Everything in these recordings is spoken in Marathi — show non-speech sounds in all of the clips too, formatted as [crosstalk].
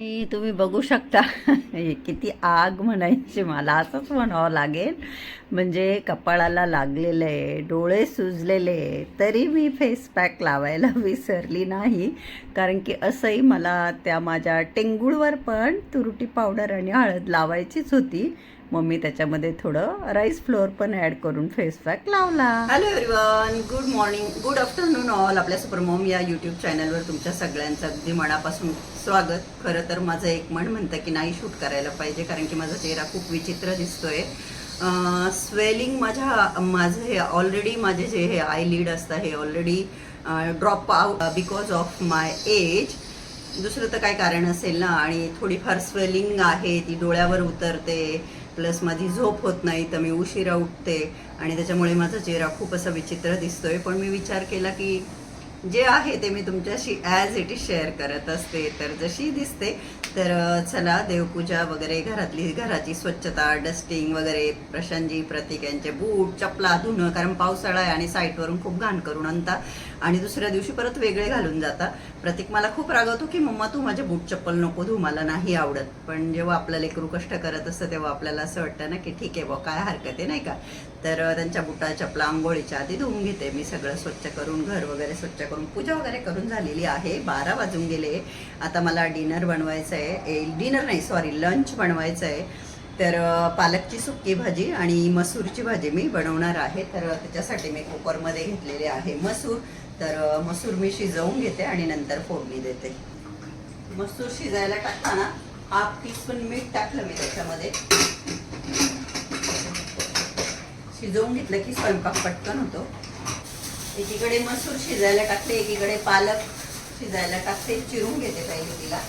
आणि तुम्ही बघू शकता. किती आग म्हणायची मला. असंच म्हणावं लागेल. म्हणजे कपाळाला लागलेलं आहे डोळे सुजलेले तरी मी फेस पॅक लावायला विसरली नाही. कारण की असंही मला त्या माझ्या टेंगुळवर पण तुरटी पावडर आणि हळद लावायचीच होती. मग मी त्याच्यामध्ये थोडं राईस फ्लोअर पण ॲड करून फेस पॅक लावला. Hello everyone good morning good afternoon all आपल्या सुपरमॉम या यूट्यूब चॅनलवर तुमच्या सगळ्यांचं अगदी मनापासून स्वागत. खरं तर माझं एक म्हण म्हणतं की नाही शूट करायला पाहिजे कारण की माझा चेहरा खूप विचित्र दिसतोय. स्वेलिंग माझ्या माझं हे ऑलरेडी माझे जे हे आय लीड असतं हे already drop out because of my age दुसरं तर काय कारण असेल ना आणि थोडीफार स्वेलिंग आहे ती डोळ्यावर उतरते. प्लस माझी झोप होत नाही तर मी उशिरा उठते आणि त्याच्यामुळे माझा चेहरा खूप असा विचित्र दिसतोय. पण मी विचार केला की जे आहे ते मी तुमच्याशी ॲज इट इज शेअर करत असते. तर जशी दिसते तर चला देवपूजा वगैरे घरातली घराची स्वच्छता डस्टिंग वगैरे प्रशांतजी प्रतीक यांचे बूट चपला धुणं कारण पावसाळा आहे आणि साईटवरून खूप घाण करून आणता आणि दुसऱ्या दिवशी परत वेगळे घालून जाता. प्रतीक मला खूप रागवतो की मम्मा तू माझे बूट चप्पल नको धू मला नाही आवडत. पण जेव्हा आपलं लेकरू कष्ट करत असतं तेव्हा आपल्याला असं वाटतं ना की ठीक आहे बुवा काय हरकत आहे नाही का? तर त्यांच्या बुटा चपला आंघोळीच्या आधी धुवून घेते मी सगळं स्वच्छ करून घर वगैरे स्वच्छ करून. पूजा वगैरे करून झालेली आहे. बारा वाजून गेले. आता मला डिनर बनवायचं आहे. डिनर नाही सॉरी लंच बनवायचं आहे. तर पालकची सुकी भाजी आणि मसूरची भाजी मी बनवणार आहे. तर त्याच्यासाठी मी कुकरमध्ये घेतलेले आहे मसूर. तर मसूर मी शिजवून घेते आणि नंतर फोडणी देते. मसूर शिजायला टाकताना हाफ टीस्पून मीठ टाकलं मी त्याच्यामध्ये. शिजवून घेतलं की स्वयंपाक पटकन होतो. एकीकडे मसूर शिजायला टाकते एकीकडे पालक शिजायला टाकते. चिरून घेते पहिले तिला.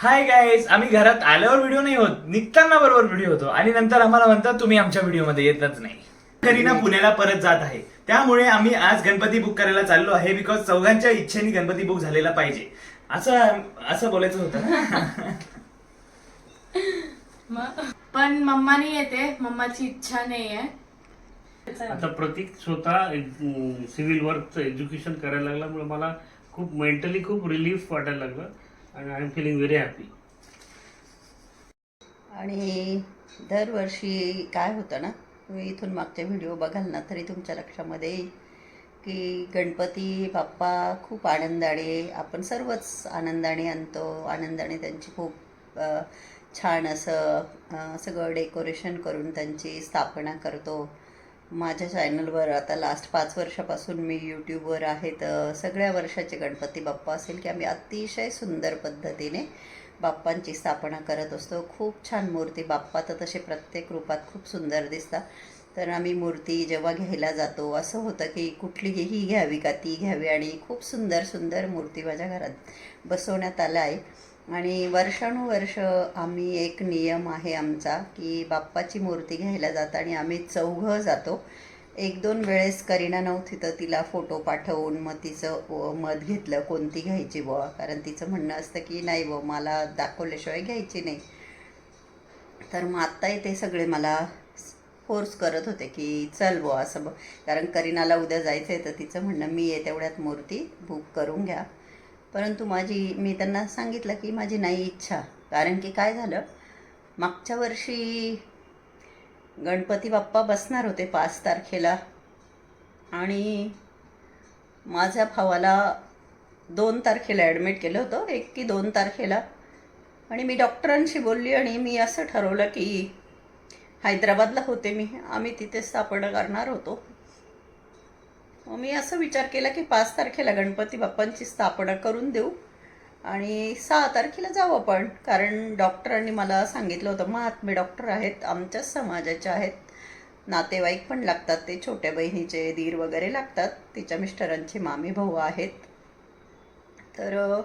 हाय गाईज आम्ही घरात आल्यावर व्हिडिओ नाही होत निघताना बरोबर व्हिडिओ होतो. आणि नंतर आम्हाला म्हणतात तुम्ही आमच्या व्हिडिओमध्ये येतच नाही. करीना पुण्याला परत जात आहे. त्यामुळे आम्ही आज गणपती बुक करायला चाललो आहे बिकॉज चौघांच्या इच्छेने गणपती बुक झालेला पाहिजे. असं असं बोलायचं होतं. [laughs] मग? पण मम्मानी येते मम्माची इच्छा नाहीये. आता प्रतीक स्वतः सिव्हिल वर्कचं एज्युकेशन करायला लागल्यामुळे मला खूप मेंटली खूप रिलीफ वाटायला लागलं. आणि I am feeling very happy आणि दरवर्षी काय होतं ना तुम्ही इथून मागचे व्हिडिओ बघाल ना तरी तुमच्या लक्षामध्ये येईल की गणपती बाप्पा खूप आनंदाने आपण सर्वच आनंदाने आणतो आनंदाने त्यांची खूप छान असं सगळं डेकोरेशन करून त्यांची स्थापना करतो. माझ्या चॅनलवर आता लास्ट पाच वर्षापासून मी यूट्यूबवर आहे तर सगळ्या वर्षाचे गणपती बाप्पा असेल की आम्ही अतिशय सुंदर पद्धतीने बाप्पांची स्थापना करत असतो. खूप छान मूर्ती बाप्पा तर तसे प्रत्येक रूपात खूप सुंदर दिसतात. तर आम्ही मूर्ती जेव्हा घ्यायला जातो असं होतं की कुठलीही ही घ्यावी का ती घ्यावी आणि खूप सुंदर सुंदर मूर्ती माझ्या घरात बसवण्यात आल्या आहे आणि वर्षानुवर्ष आम्ही एक नियम आहे आमचा की बाप्पाची मूर्ती घ्यायला जाताना आम्ही चौघं जातो. एक दोन वेळेस करीना नव्हती तर तिला फोटो पाठवून मग तिचं व- मत घेतलं कोणती घ्यायची बुवा? कारण तिचं म्हणणं असतं की नाही बुवा मला दाखवल्याशिवाय घ्यायची नाही. तर मग आत्ताही ते सगळे मला फोर्स करत होते की चल बुवा असं ब कारण करीनाला उद्या जायचं आहे तर तिचं म्हणणं मी ये तेवढ्यात मूर्ती बुक करून घ्या. परंतु माझी मी त्यांना सांगितलं की माझी नाही इच्छा. कारण की काय झालं? मागच्या वर्षी गणपती बाप्पा बसणार होते पाच तारखेला. आणि माझ्या भावाला दोन तारखेला ॲडमिट केलं होतं एक की दोन तारखेला. आणि मी डॉक्टरांशी बोलली आणि मी असं ठरवलं की हैदराबादला होते मी. आम्ही तिथे स्थापना करणार होतो. मी असं विचार केला की पाच तारखेला गणपती बाप्पांची स्थापना करून देऊ. आणि सहा तारखेला जाऊ आपण कारण डॉक्टरांनी मला सांगितलं होतं महात्मे डॉक्टर आहेत आमच्याच समाजाचे आहेत. नातेवाईक पण लागतात ते छोट्या बहिणीचे दीर वगैरे लागतात. तिच्या मिस्टरांचे मामी भाऊ आहेत. तर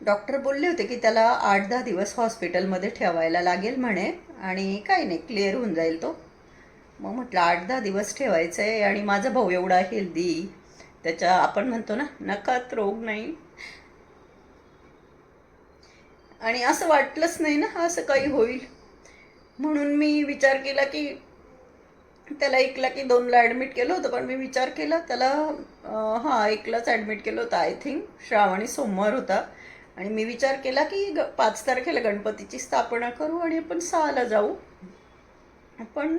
डॉक्टर बोलले होते की त्याला आठ दहा दिवस हॉस्पिटलमध्ये ठेवायला लागेल म्हणे. आणि काही नाही क्लिअर होऊन जाईल तो. मग म्हटलं आठ दहा दिवस ठेवायचं आहे आणि माझा भाऊ एवढा हेल्दी त्याच्या आपण म्हणतो ना नकात रोग नाही. आणि असं वाटलंच नाही ना असं काही होईल. म्हणून मी विचार केला की त्याला एकला की दोनला ॲडमिट केलं होतं पण मी विचार केला त्याला हां एकलाच ॲडमिट केलं होतं आय थिंक श्रावणी सोमवार होता. आणि मी विचार केला की ग पाच तारखेला गणपतीची स्थापना करू आणि आपण सहाला जाऊ. पण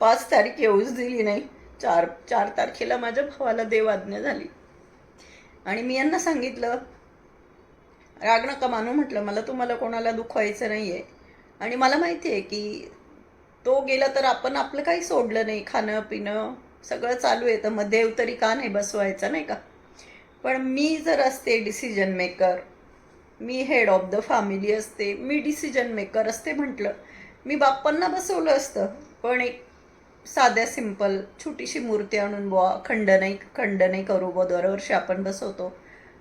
पाच तारीख येऊच दिली नाही. चार चार तारखेला माझ्या भावाला देवाज्ञा झाली. आणि मी यांना सांगितलं राग नका मानू म्हटलं मला तुम्हाला कोणाला दुखवायचं नाही आहे आणि मला माहिती आहे की तो गेला तर आपण आपलं काही सोडलं नाही खाणं पिणं सगळं चालू आहे. तर मग देव तरी का नाही बसवायचा नाही का? पण मी जर असते डिसिजन मेकर मी हेड ऑफ द फॅमिली असते मी डिसिजन मेकर असते म्हटलं मी बाप्पांना बसवलं असतं. पण एक साध्या सिंपल छोटीशी मूर्ती आणून बुवा खंड नाही खंड नाही करू बुवा दरवर्षी आपण बसवतो.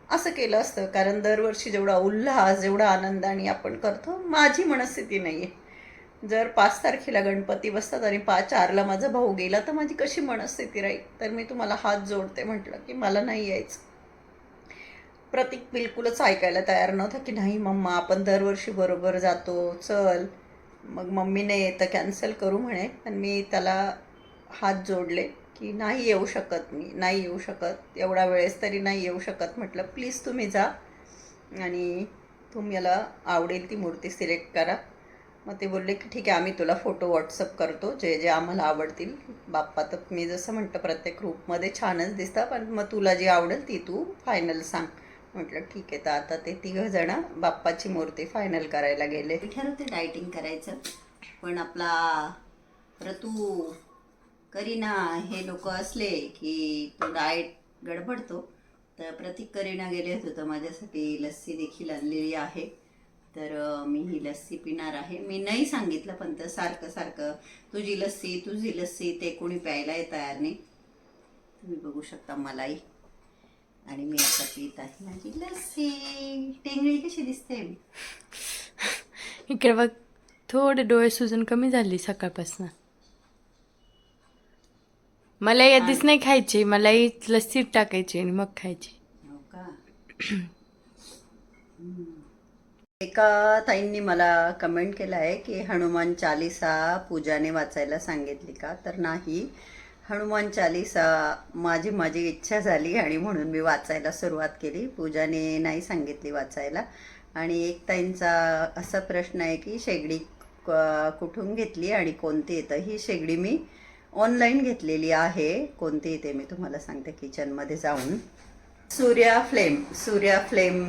असं केलं असतं कारण दरवर्षी जेवढा उल्हास जेवढा आनंदाने आपण करतो माझी मनस्थिती नाही आहे जर पाच तारखेला गणपती बसतात आणि पाच चारला माझा भाऊ गेला तर माझी कशी मनस्थिती राहील? तर मी तुम्हाला हात जोडते म्हटलं की मला नाही यायचं. प्रतीक बिलकुलच ऐकायला तयार नव्हता की नाही मम्मा आपण दरवर्षी बरोबर जातो चल. मग मम्मीने तर कॅन्सल करू म्हणे आणि मी त्याला हात जोडले की नाही येऊ शकत मी नाही येऊ शकत. एवढा वेळेस तरी नाही येऊ शकत. म्हटलं प्लीज तुम्ही जा आणि तुम्हाला आवडेल ती मूर्ती सिलेक्ट करा. मग ते बोलले की ठीक आहे आम्ही तुला फोटो व्हॉट्सअप करतो. जे जे आम्हाला आवडतील. बाप्पा तर मी जसं म्हटलं प्रत्येक ग्रुपमध्ये छानच दिसतं पण मग तुला जी आवडेल ती तू फायनल सांग. म्हटलं ठीक आहे तर आता ते तिघं जण बाप्पाची मूर्ती फायनल करायला गेले. ठरवते डायटिंग करायचं पण आपला रतू करीना हे लोक असले की तो डाएट गडबडतो. तर प्रतीक करीना गेले होते तर माझ्यासाठी लस्सी देखील आणलेली आहे. तर मी ही लस्सी पिणार आहे. मी नाही सांगितलं पण तर सारखं सारखं तुझी लस्सी तुझी लस्सी ते कोणी प्यायलाही तयार नाही. तुम्ही बघू शकता मलाही. आणि मी आता पित आहे माझी लस्सी. टेंगळी कशी दिसते? इकडे बघ थोडे डोळे सुजून कमी झाली सकाळपासून. मला आधीच नाही खायची मला लस्सीत टाकायची आणि मग खायची. हो का. एका ताईंनी मला कमेंट केलं आहे की हनुमान चालिसा पूजाने वाचायला सांगितली का? तर नाही. हनुमान चालिसा माझी माझी इच्छा झाली आणि म्हणून मी वाचायला सुरुवात केली. पूजाने नाही सांगितली वाचायला. आणि एक ताईंचा असा प्रश्न आहे की शेगडी कुठून घेतली आणि कोणती येतं? ही शेगडी मी ऑनलाईन घेतलेली आहे. कोणती येते मी तुम्हाला सांगते किचनमध्ये जाऊन. सूर्या फ्लेम सूर्या फ्लेम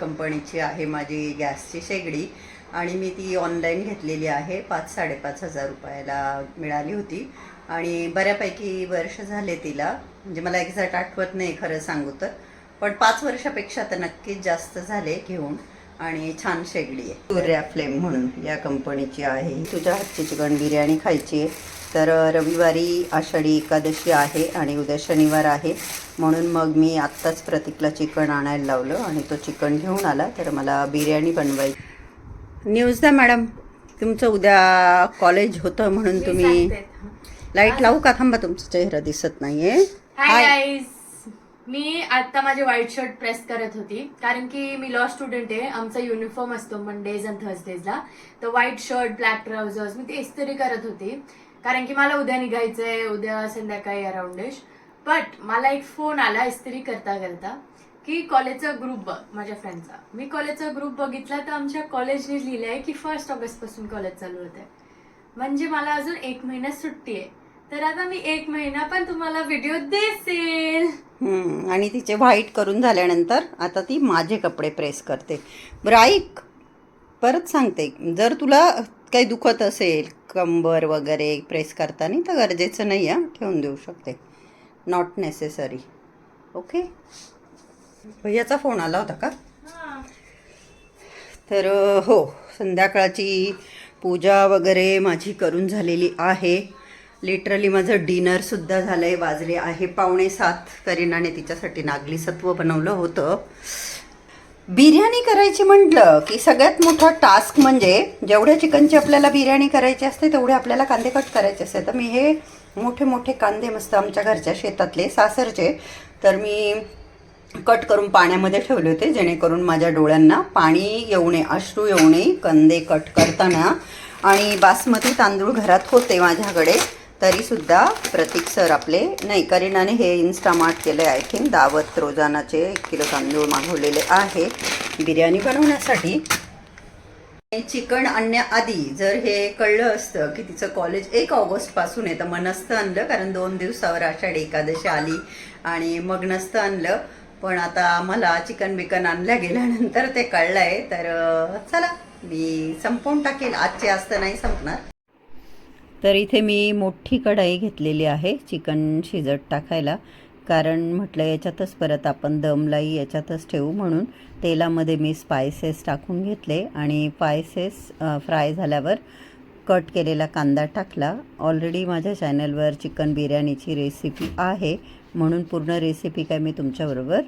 कंपनीची आहे माझी गॅसची शेगडी. आणि मी ती ऑनलाईन घेतलेली आहे. पाच साडेपाच हजार रुपयाला मिळाली होती. आणि बऱ्यापैकी वर्ष झाले तिला. म्हणजे मला एक्झॅक्ट आठवत नाही खरं सांगू तर. पण पाच वर्षापेक्षा तर नक्कीच जास्त झाले घेऊन. आणि छान शेगडी आहे. सूर्या फ्लेम म्हणून या कंपनीची आहे. तुझ्या हातची चिकन बिर्याणी खायची आहे. तर रविवारी आषाढी एकादशी आहे आणि उद्या शनिवार आहे. म्हणून मग मी आत्ताच प्रतीकला चिकन आणायला लावलं आणि तो चिकन घेऊन आला. तर मला बिर्याणी बनवायची. न्यूज द्या मॅडम. तुमचं उद्या कॉलेज होतं म्हणून तुम्ही लाइट लावू का? थांबा तुमचा चेहरा दिसत नाहीये. हाय गाईज मी आता माझे व्हाईट शर्ट प्रेस करत होती. कारण की मी लॉ स्टुडंट आहे. आमचा युनिफॉर्म असतो मंडेज अँड थर्सडेजला तर व्हाईट शर्ट ब्लॅक ट्राउझर्स मी ते इस्त्री करत होती. कारण की मला उद्या निघायचंय. उद्या संध्याकाळी अराउंडिश बट मला एक फोन आला इस्त्री करता करता की कॉलेजचा ग्रुप बघ माझ्या फ्रेंडचा मी कॉलेजचा ग्रुप बघितला तर आमच्या कॉलेजने लिहिलंय की फर्स्ट ऑगस्टपासून कॉलेज चालू होत म्हणजे मला अजून एक महिना सुट्टी आहे. तर आता मी एक महिना पण तुम्हाला व्हिडिओ दिसेल हम्म, आणि तिचे व्हाईट करून झाल्यानंतर आता ती माझे कपडे प्रेस करते. बरं ऐक परत सांगते. जर तुला काही दुखत असेल कंबर वगैरे प्रेस करताना तर गरजेचं नाही आहे ठेवून देऊ शकते. नॉट नेसेसरी ओके भैयाचा फोन आला होता का? तर अ, हो संध्याकाळची पूजा वगैरे माझी करून झालेली आहे. लिटरली माझं डिनरसुद्धा झालं आहे वाजले आहे पावणे सात करीनाने तिच्यासाठी नागली सत्व बनवलं होतं. बिर्याणी करायची म्हटलं की सगळ्यात मोठा टास्क म्हणजे जेवढ्या चिकनची आपल्याला बिर्याणी करायची असते तेवढे आपल्याला कांदे कट करायचे असते. तर मी हे मोठे मोठे कांदे मस्त आमच्या घरच्या शेतातले सासरचे तर मी कट करून पाण्यामध्ये ठेवले होते जेणेकरून माझ्या डोळ्यांना पाणी येऊ नये अश्रू येऊ नये कंदे कट करताना आणि बासमती तांदूळ घरात होते माझ्याकडे. तरीसुद्धा प्रतीक सर आपले नाही करीनाने हे इन्स्टामार्ट केलं आय थिंक दावत रोजानाचे एक किलो तांदूळ मागवलेले आहे. बिर्याणी बनवण्यासाठी चिकन आणण्याआधी जर हे कळलं असतं की तिचं कॉलेज एक ऑगस्टपासून आहे तर मग नसतं आणलं कारण दोन दिवसावर आषाढी एकादशी आली आणि मग नसतं आणलं. पण आता मला चिकन बिकन आणल्या गेल्यानंतर ते कळलं आहे तर चला मी संपवून टाकेल. आजचे असतं नाही संपणार. तर इथे मी मोठी कढाई घेतलेली आहे चिकन शिजत टाकायला. कारण म्हटलं याच्यातच परत आपण दमलाई याच्यातच ठेवू म्हणून तेलामध्ये मी स्पायसेस टाकून घेतले आणि स्पायसेस फ्राय झाल्यावर कट केलेला कांदा टाकला. ऑलरेडी माझ्या चॅनलवर चिकन बिर्याणीची रेसिपी आहे म्हणून पूर्ण रेसिपी काय मी तुमच्याबरोबर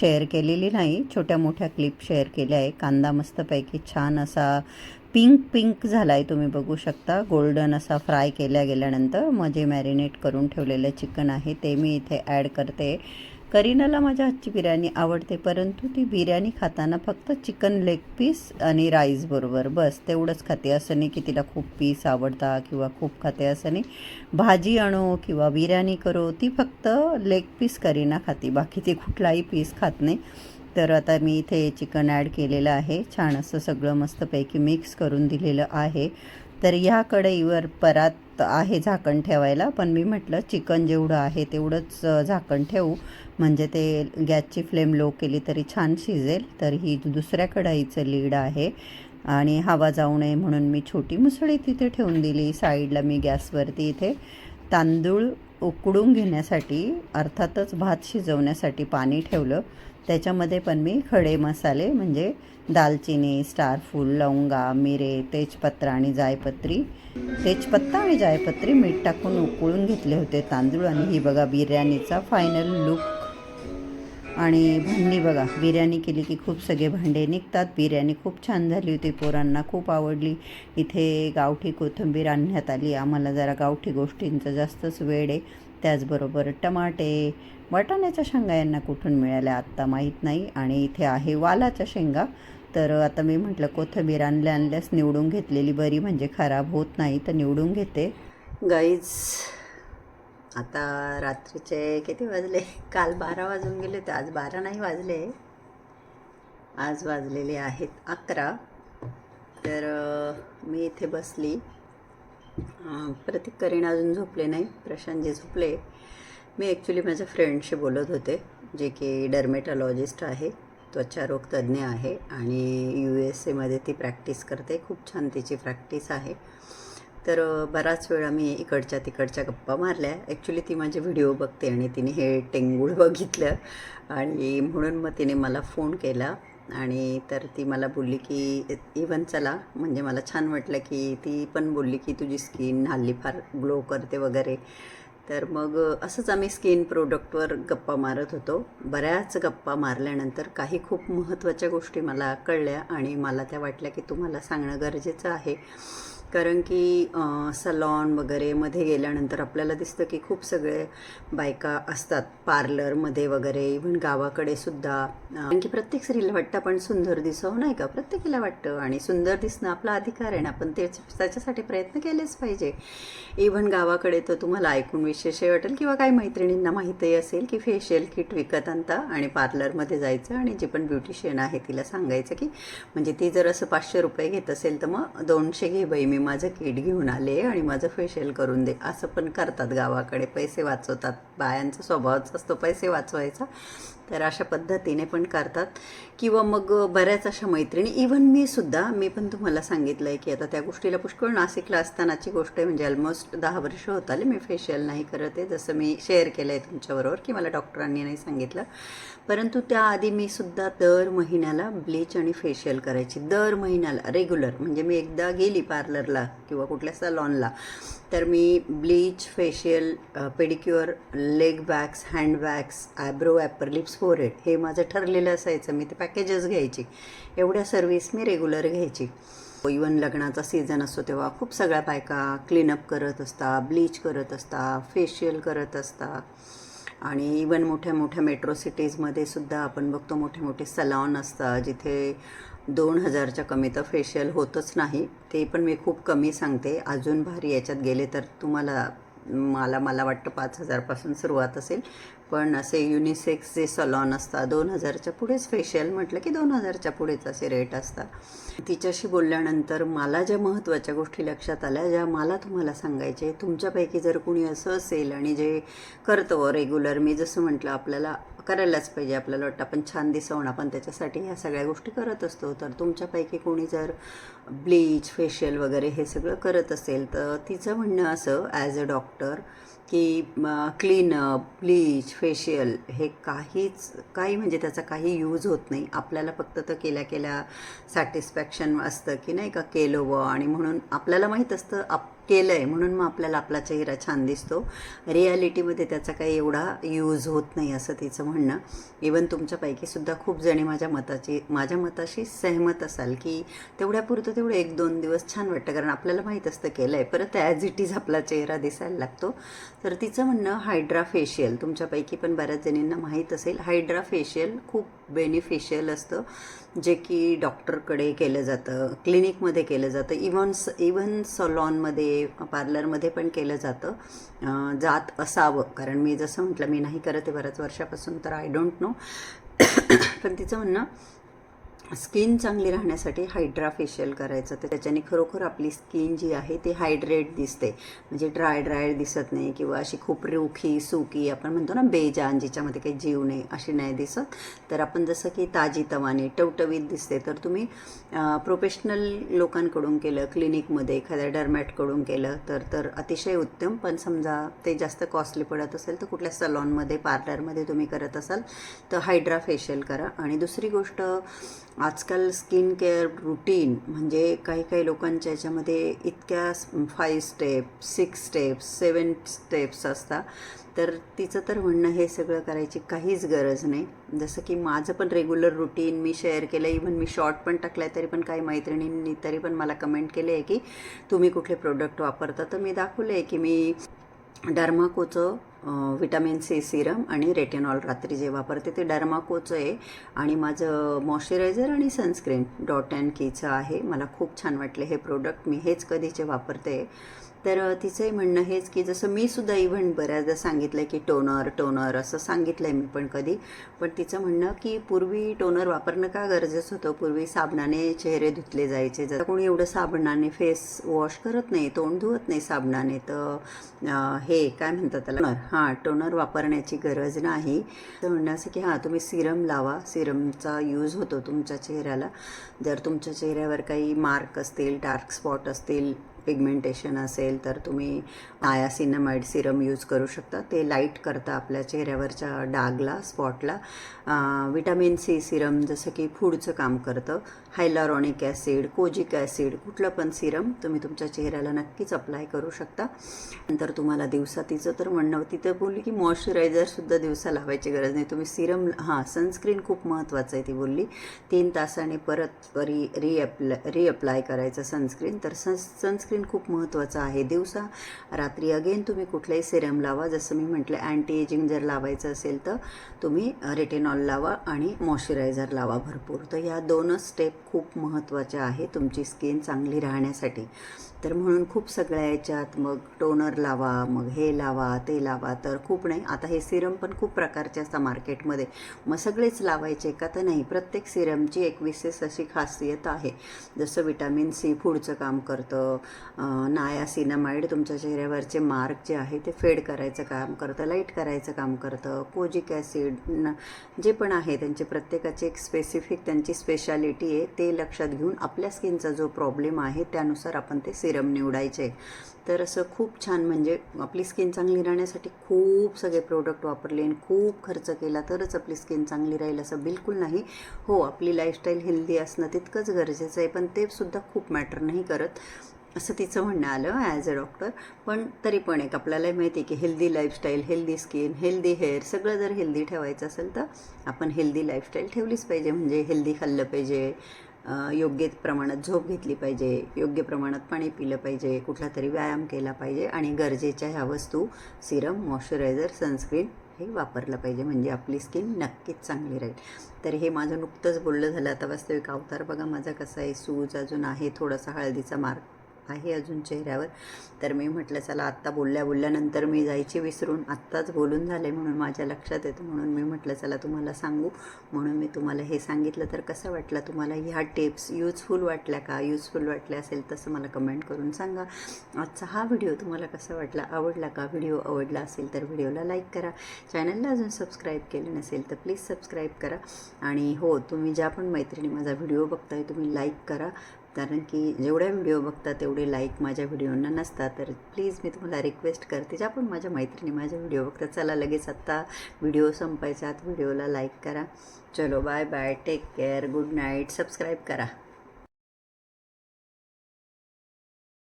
शेअर केलेली नाही. छोट्या मोठ्या क्लिप शेअर केल्या आहे. कांदा मस्तपैकी छान असा पिंक पिंक झाला आहे तुम्ही बघू शकता. गोल्डन असा फ्राय केल्या गेल्यानंतर मग जे मॅरिनेट करून ठेवलेलं चिकन आहे. ते मी इथे ॲड करते. करीनाला माझ्या हातची बिर्याणी आवडते परंतु ती बिर्याणी खाताना फक्त चिकन लेग पीस आणि राईस बरोबर. बस तेवढंच खाते. असं नाही की तिला खूप पीस आवडता किंवा खूप खाते असं नाही. भाजी आणो किंवा बिर्याणी करो ती फक्त लेग पीस करीना खाते. बाकी ती कुठलाही पीस खात नाही. तर आता मी इथे चिकन ॲड केलेलं आहे. छान असं सगळं मस्तपैकी मिक्स करून दिलेलं आहे. तर ह्या कढईवर परात आहे झाकण ठेवायला पण मी म्हटलं चिकन जेवढं आहे तेवढंच झाकण ठेवू. म्हणजे ते गॅसची फ्लेम लो केली तरी छान शिजेल तर ही दुसऱ्या कढाईचं लीड आहे. आणि हवा जाऊ नये म्हणून मी छोटी मुसळी तिथे ठेवून दिली. साईडला मी गॅसवरती इथे तांदूळ उकडून घेण्यासाठी अर्थातच भात शिजवण्यासाठी पाणी ठेवलं. त्याच्यामध्ये पण मी खडे मसाले म्हणजे दालचिनी स्टारफूल लवंगा मिरे तेजपत्रा आणि जायपत्री तेजपत्ता आणि जायपत्री मीठ टाकून उकळून घेतले होते तांदूळ आणि ही बघा बिर्याणीचा फायनल लुक आणि भांडी बघा बिर्याणी केली की खूप सगळे भांडे निघतात. बिर्याणी खूप छान झाली होती पोरांना खूप आवडली. इथे गावठी कोथिंबीर आणण्यात आली. आम्हाला जरा गावठी गोष्टींचा जास्तच वेळ आहे. त्याचबरोबर टमाटे वाटाण्याच्या शेंगा यांना कुठून मिळाल्या आत्ता माहीत नाही. आणि इथे आहे वालाच्या शेंगा. तर आता मी म्हटलं कोथिंबीर आणल्या आणल्यास निवडून घेतलेली बरी म्हणजे खराब होत नाही तर निवडून घेते. गाईज आता रात्रीचे किती वाजले? [laughs] काल बारा वाजून गेले होते. आज बारा नाही वाजले. आज वाजलेले आहेत अकरा. तर मी इथे बसली. प्रतीक करीन अजून झोपले नाही. प्रशांत जे झोपले. मी ॲक्च्युली माझ्या फ्रेंडशी बोलत होते जे की डर्मेटॉलॉजिस्ट आहे. त्वचारोग तज्ज्ञ आहे. आणि यू एस एमध्ये ती प्रॅक्टिस करते. खूप छान तिची प्रॅक्टिस आहे. तर बराच वेळा मी इकडच्या तिकडच्या गप्पा मारल्या. ॲक्च्युली ती माझे व्हिडिओ बघते आणि तिने हे टेंगूळ [laughs] बघितलं आणि म्हणून मग तिने मला फोन केला आणि तर ती मला बोलली की इवन चला. म्हणजे मला छान वाटलं की ती पण बोलली की तुझी स्किन हल्ली फार ग्लो करते वगैरे. तर मग असंच आम्ही स्किन प्रोडक्टवर गप्पा मारत होतो. बऱ्याच गप्पा मारल्यानंतर काही खूप महत्त्वाच्या गोष्टी मला कळल्या आणि मला त्या वाटल्या की तुम्हाला सांगणं गरजेचं आहे. कारण की सलॉन वगैरे मध्ये गेल्यानंतर आपल्याला दिसतं की खूप सगळे बायका असतात पार्लरमध्ये वगैरे. इव्हन गावाकडे सुद्धा. कारण की प्रत्येक स्त्रीला वाटतं आपण सुंदर दिसावं नाही का? प्रत्येकीला वाटतं. आणि सुंदर दिसणं आपला अधिकार आहे ना. पण ते त्याच्यासाठी प्रयत्न केलेच पाहिजे. इव्हन गावाकडे तर तुम्हाला ऐकून विशेषही वाटेल किंवा काही मैत्रिणींना माहितही असेल की फेशियल किट विकत आणता आणि पार्लरमध्ये जायचं आणि जी पण ब्युटिशियन आहे तिला सांगायचं की म्हणजे ती जर असं पाचशे रुपये घेत असेल तर मग दोनशे घे बाई मी माझं किट घेऊन आले आणि माझं फेशियल करून दे. असं पण करतात गावाकडे. पैसे वाचवतात. बायांचा स्वभावच असतो पैसे वाचवायचा. तर अशा पद्धतीने पण करतात. किंवा मग बऱ्याच अशा मैत्रिणी इवन मी सुद्धा मी पण तुम्हाला सांगितलं आहे की आता त्या गोष्टीला पुष्कळ नाशिकला असतानाची गोष्ट आहे. म्हणजे ऑलमोस्ट दहा वर्ष होत आले मी फेशियल नाही करत आहे. जसं मी शेअर केलं आहे तुमच्याबरोबर की मला डॉक्टरांनी नाही सांगितलं. परंतु त्याआधी मी सुद्धा दर महिन्याला ब्लीच आणि फेशियल करायची. दर महिन्याला रेग्युलर म्हणजे मी एकदा गेली पार्लरला किंवा कुठल्या सलॉनला तर मी bleach facial pedicure leg wax hand wax eyebrow upper lips forehead हे माझं ठरलेलं असायचं. मी ते पॅकेजेस घ्यायची. एवढ्या सर्विस मी रेग्युलर घ्यायची. इवन लग्नाचा सीझन असतो तेव्हा खूप सगळ्या बायका क्लीनअप करत असता ब्लीच करत असता फेशियल करत असता आणि इवन मोठ्या मोठ्या मेट्रो सिटीजमध्ये सुद्धा आपण बघतो मोठे मोठे सलॉन असतात जिथे दोन हजारच्या कमी तर फेशियल होतच नाही. ते पण मी खूप कमी सांगते. अजून भारी याच्यात गेले तर तुम्हाला मला मला वाटतं पाच हजारपासून सुरुवात असेल. पण असे युनिसेक्स जे सलॉन असतात दोन हजारच्या पुढेच फेशियल म्हटलं की दोन हजारच्या पुढेच असे रेट असतात. तिच्याशी बोलल्यानंतर मला ज्या महत्त्वाच्या गोष्टी लक्षात आल्या ज्या मला तुम्हाला सांगायचे तुमच्यापैकी जर कुणी असं असेल आणि जे करतो रेग्युलर मी जसं म्हटलं आपल्याला करायलाच पाहिजे आपल्याला वाटतं. आपण छान दिसवणं आपण त्याच्यासाठी ह्या सगळ्या गोष्टी करत असतो. तर तुमच्यापैकी कोणी जर ब्लीच फेशियल वगैरे हे सगळं करत असेल तर तिचं म्हणणं असं ॲज अ डॉक्टर की क्लीनअप ब्लीच फेशियल हे काहीच काही म्हणजे त्याचा काही यूज होत नाही. आपल्याला फक्त तर केल्या केल्या सॅटिस्फॅक्शन असतं की नाही का केलं व आणि म्हणून आपल्याला माहीत असतं आप केलं आहे म्हणून मग आपल्याला आपला चेहरा छान दिसतो. रियालिटीमध्ये त्याचा काही एवढा यूज होत नाही असं तिचं म्हणणं. इवन तुमच्यापैकी सुद्धा खूप जणी माझ्या मताची माझ्या मताशी सहमत असाल की तेवढ्यापुरतं तेवढं एक दोन दिवस छान वाटतं. कारण आपल्याला माहीत असतं केलं आहे परत ॲज इट इज आपला चेहरा दिसायला लागतो. तर तिचं म्हणणं हायड्रा फेशियल तुमच्यापैकी पण बऱ्याच जणींना माहीत असेल. हायड्रा फेशियल खूप बेनिफिशियल असतं. जे की डॉक्टरकडे केलं जातं क्लिनिकमध्ये केलं जातं इवन स इवन सलॉनमध्ये पार्लरमध्ये पण केलं जातं. जात असावं. कारण मी जसं म्हटलं मी नाही करत आहे बऱ्याच वर्षापासून तर आय डोंट नो पण तिचं म्हणणं स्किन चांगली राहण्यासाठी हायड्रा फेशियल करायचं. तर त्याच्याने खरोखर आपली स्किन जी आहे ती हायड्रेट दिसते. म्हणजे ड्राय ड्राय दिसत नाही किंवा अशी खूप रुखी सुकी आपण म्हणतो ना बेजान जिच्यामध्ये काही जीव नाही अशी नाही दिसत. तर आपण जसं की ताजी तवानी टवटवीत दिसते. तर तुम्ही प्रोफेशनल लोकांकडून केलं क्लिनिकमध्ये एखाद्या डरमॅटकडून केलं तर तर अतिशय उत्तम. पण समजा ते जास्त कॉस्टली पडत असेल तर कुठल्या सलॉनमध्ये पार्लरमध्ये तुम्ही करत असाल तर हायड्रा फेशियल करा. आणि दुसरी गोष्ट आजकाल स्किन केअर रुटीन म्हणजे काही काही लोकांच्या याच्यामध्ये इतक्या five step six steps seven steps असतात. तर तिचं तर म्हणणं हे सगळं करायची काहीच गरज नाही. जसं की माझं पण रेग्युलर रुटीन मी शेअर केलं इव्हन मी शॉर्ट पण टाकला आहे तरी पण काही मैत्रिणींनी तरी पण मला कमेंट केले आहे की तुम्ही कुठले प्रोडक्ट वापरता. तर मी दाखवले आहे की मी डर्माकोचं विटॅमिन सी सिरम आणि रेटेनॉल रात्री जे वापरते ते डर्माकोचं आहे. आणि माझं मॉइश्चरायझर आणि सनस्क्रीन डॉट अँड कीचं आहे. मला खूप छान वाटले हे प्रोडक्ट मी हेच कधीचे वापरते. तर तिचंही म्हणणं हेच की जसं मी सुद्धा इव्हन बऱ्याचदा सांगितलं आहे की टोनर टोनर असं सांगितलं आहे मी पण कधी. पण तिचं म्हणणं की पूर्वी टोनर वापरणं का गरजेचं होतं? पूर्वी साबणाने चेहरे धुतले जायचे. जर कोणी एवढं साबणाने फेस वॉश करत नाही तोंड धुवत नाही साबणाने तर हे काय म्हणतात त्याला? हां टोनर वापरण्याची गरज नाही. तर म्हणणं असं की हां तुम्ही सिरम लावा. सिरमचा यूज होतो तुमच्या चेहऱ्याला. जर तुमच्या चेहऱ्यावर काही मार्क असतील डार्क स्पॉट असतील पिगमेंटेशन असेल तर तुम्ही आयासिनामाइड सिरम यूज करू शकता. ते लाइट करतं आपल्या चेहऱ्यावरच्या डागला स्पॉटला विटॅमिन सी सिरम जसं की फूडचं काम करतं. हायलारॉनिक ॲसिड कोजिक ॲसिड कुठलं पण सिरम तुम्ही तुमच्या चेहऱ्याला नक्कीच अप्लाय करू शकता. नंतर तुम्हाला दिवसा तिचं तर म्हणणं तिथं बोलली की मॉइश्चरायझरसुद्धा दिवसा लावायची गरज नाही. तुम्ही सिरम हां सनस्क्रीन खूप महत्त्वाचं आहे ती बोलली. तीन तासाने परत री रिअप्लाय रिअप्लाय करायचं सनस्क्रीन तर सन सनस्क्रीन खूप महत्त्वाचं आहे. दिवसा रात्री अगेन तुम्ही कुठलाही सिरम लावा. जसं मी म्हटलं अँटी एजिंग जर लावायचं असेल तर तुम्ही रेटेनॉल लावा आणि मॉइश्चरायझर लावा भरपूर. तर ह्या दोनच स्टेप खूप महत्त्वाच्या आहे तुमची स्किन चांगली राहण्यासाठी. तर म्हणून खूप सगळ्या याच्यात मग टोनर लावा मग हे लावा ते लावा तर खूप नाही. आता हे सिरम पण खूप प्रकारचे असतात मार्केटमध्ये मग सगळेच लावायचे का? तर नाही. प्रत्येक सिरमची एक विशेष अशी खासियत आहे. जसं विटॅमिन सी फूडचं काम करतं. नायासिनामाइड तुमच्या चेहऱ्यावरचे मार्क जे आहे ते फेड करायचं काम करतं लाइट करायचं काम करतं. कोजिक ॲसिड न जे पण आहे त्यांचे प्रत्येकाची एक स्पेसिफिक त्यांची स्पेशालिटी आहे ते लक्षात घेऊन आपल्या स्किनचा जो प्रॉब्लेम आहे त्यानुसार आपण ते सिरम निवडायचे. तर असं खूप छान म्हणजे आपली स्किन चांगली राहण्यासाठी खूप सगळे प्रोडक्ट वापरले आणि खूप खर्च केला तरच आपली स्किन चांगली राहील असं बिलकुल नाही. हो आपली लाईफस्टाईल हेल्दी असणं तितकंच गरजेचं आहे पण ते सुद्धा खूप मॅटर नाही करत असं तिचं म्हणणं आलं ॲज अ डॉक्टर पण तरी पण एक आपल्याला माहिती आहे की healthy lifestyle healthy skin healthy hair सगळं जर हेल्दी ठेवायचं असेल तर आपण हेल्दी लाईफस्टाईल ठेवलीच पाहिजे म्हणजे हेल्दी खाल्लं पाहिजे योग्य प्रमाणात झोप घेतली पाहिजे योग्य प्रमाणात पाणी पिलं पाहिजे कुठला तरी व्यायाम केला पाहिजे आणि गरजेच्या ह्या वस्तू सिरम मॉइश्चरायझर सनस्क्रीन हे वापरलं पाहिजे. म्हणजे आपली स्किन नक्कीच चांगली राहील. तर हे माझं नुकतंच बोललं झालं. आता वास्तविक अवतार बघा माझा कसा आहे सूज अजून आहे थोडासा हळदीचा मार्क आहे अजून चेहऱ्यावर. तर मी म्हटलं चला आत्ता बोलल्या बोलल्यानंतर मी जायची विसरून आत्ताच बोलून झाले म्हणून माझ्या लक्षात येतं. म्हणून मी म्हटलं चला तुम्हाला सांगू. म्हणून मी तुम्हाला हे सांगितलं. तर कसं वाटलं तुम्हाला? ह्या टिप्स यूजफुल वाटल्या का? यूजफुल वाटल्या असेल तसं मला कमेंट करून सांगा. आजचा हा व्हिडिओ तुम्हाला कसा वाटला? आवडला का? व्हिडिओ आवडला असेल तर व्हिडिओला लाईक करा. चॅनलला अजून सबस्क्राईब केलं नसेल तर प्लीज सबस्क्राईब करा. आणि हो तुम्ही ज्या पण मैत्रिणी माझा व्हिडिओ बघताय तुम्ही लाईक करा. कारण की जेवढ्या व्हिडिओ बघता तेवढे लाईक माझ्या व्हिडिओंना नसतात. तर प्लीज मी तुम्हाला रिक्वेस्ट करते ज्या पण माझ्या मैत्रिणी माझ्या व्हिडिओ बघतात चला लगेच आत्ता व्हिडिओ संपायचा आत व्हिडिओला लाईक करा. चलो bye bye take care good night subscribe करा.